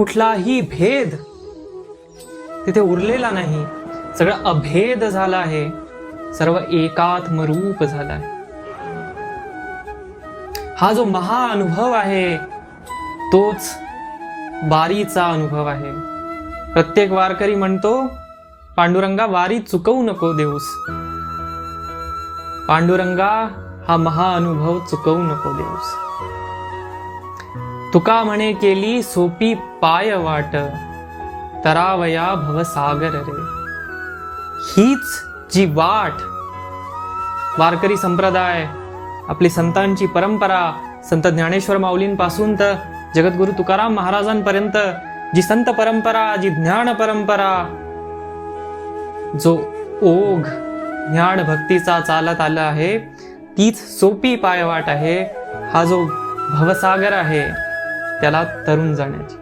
कुठलाही भेद तिथे उरलेला नाही. सगळं अभेद झालं आहे. सर्व एकात्मरूप झाला आहे. हा जो महा अनुभव आहे तोच वारीचा अनुभव आहे. प्रत्येक वारकरी म्हणतो पांडुरंगा वारी चुकवू नको देऊस. पांडुरंगा हा महा अनुभव चुकवू नको देऊस. तुका म्हणे केली सोपी पाय वाट तरावया भवसागर रे. हीच जी वाट वारकरी संप्रदाय आपली संतांची परंपरा संत ज्ञानेश्वर माऊलींपासून तर जगद्गुरु तुकाराम महाराजांपर्यंत जी संत परंपरा जी ज्ञान परंपरा जो ओघ ज्ञान भक्तीचा चालत आला आहे तीच सोपी पायवाट आहे हा जो भवसागर आहे. त्याला तरुण जाण्याची.